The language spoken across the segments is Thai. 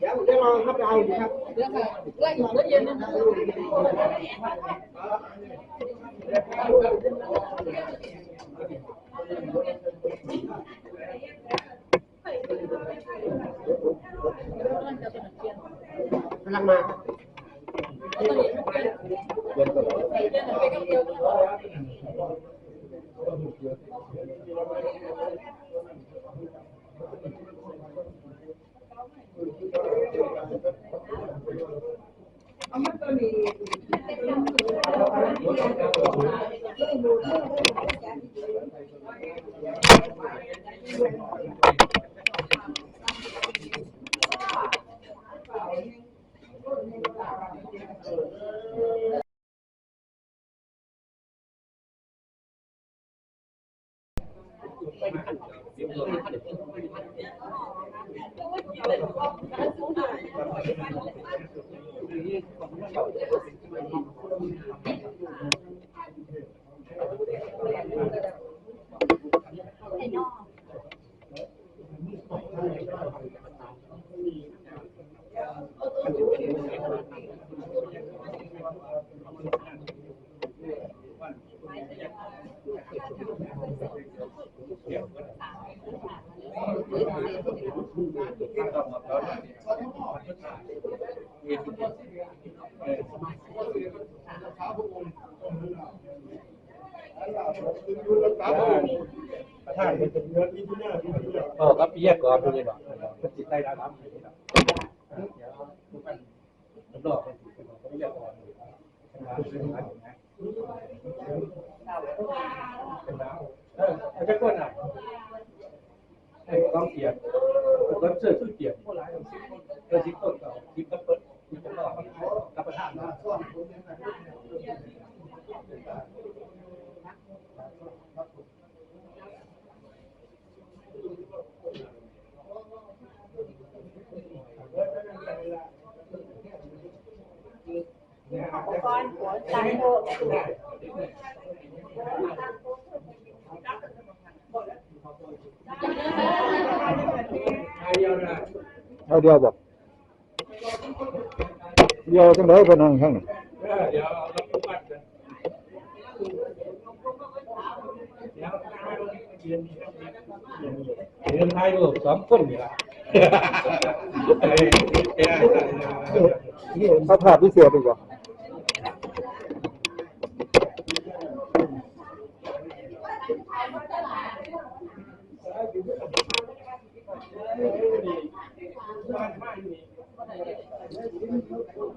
dạ mình không? Được rồi, lấy. Thank you. làm mà Thank you. รับเรื่องค่ะเรื่องอยู่เรื่องเย็นนะกำลังมาประธานเป็นเงินที่เนี่ย เออครับพี่แยกก่อนดูเลยหรอเป็จิตใจดาวน้ำอย่างนี้หรอเดี๋ยวทุกท่านรับรองเป็นจิตใจของพี่แยกก่อนเป็นน้ำเป็นน้ำเออจะก้นอะไอ้ต้องเกียร ก็เสื้อชื่อเกียรติผู้ร้ายของซิปเออซิปต้นก็ซิปก็เปิดซิปก็ต่อรับประทานนะ เอาเดียวบอกเดียวจังไดเพิ่นนั่งข้างนี้เดียวเรารับบัตรเรียนไทยดูสองคนนี่ละเขาภาพพิเศษดีกว่า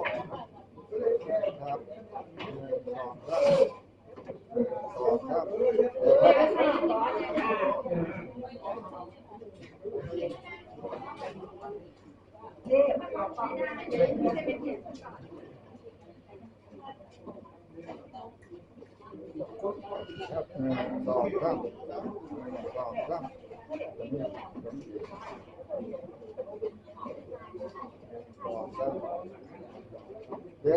ครับครับครับครับท่าน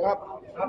ครับครับ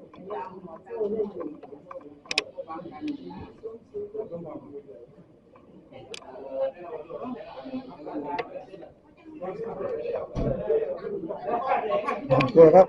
juega